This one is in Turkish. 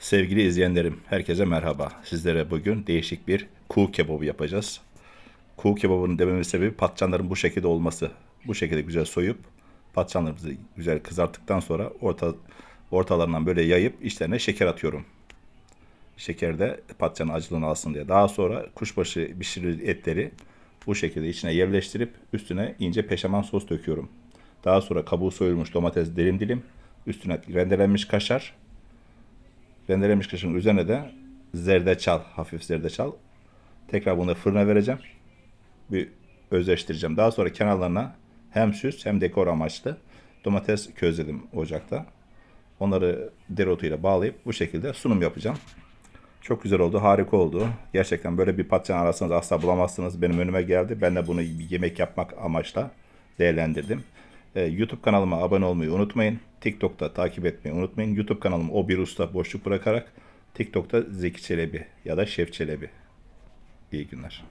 Sevgili izleyenlerim, herkese merhaba. Sizlere bugün değişik bir kuğu kebabı yapacağız. Kuğu kebabının dememin sebebi patlıcanların bu şekilde olması. Bu şekilde güzel soyup patlıcanlarımızı güzel kızarttıktan sonra orta ortalarından böyle yayıp içlerine şeker atıyorum. Şeker de patlıcanın acılığını alsın diye. Daha sonra kuşbaşı pişirilir etleri bu şekilde içine yerleştirip üstüne ince peşaman sos döküyorum. Daha sonra kabuğu soyulmuş domates dilim dilim, üstüne rendelenmiş kaşar, Rendelenmiş kaşığın üzerine de zerdeçal, hafif zerdeçal. Tekrar bunu fırına vereceğim. Bir özleştireceğim. Daha sonra kenarlarına hem süs hem dekor amaçlı domates közledim ocakta. Onları dereotuyla bağlayıp bu şekilde sunum yapacağım. Çok güzel oldu, harika oldu. Gerçekten böyle bir patlıcan arasınız asla bulamazsınız. Benim önüme geldi. Ben de bunu yemek yapmak amaçla değerlendirdim. Ee, YouTube kanalıma abone olmayı unutmayın. TikTok'ta takip etmeyi unutmayın. YouTube kanalım O Bir Usta boşluk bırakarak TikTok'ta Zeki Çelebi ya da Şef Çelebi. İyi günler.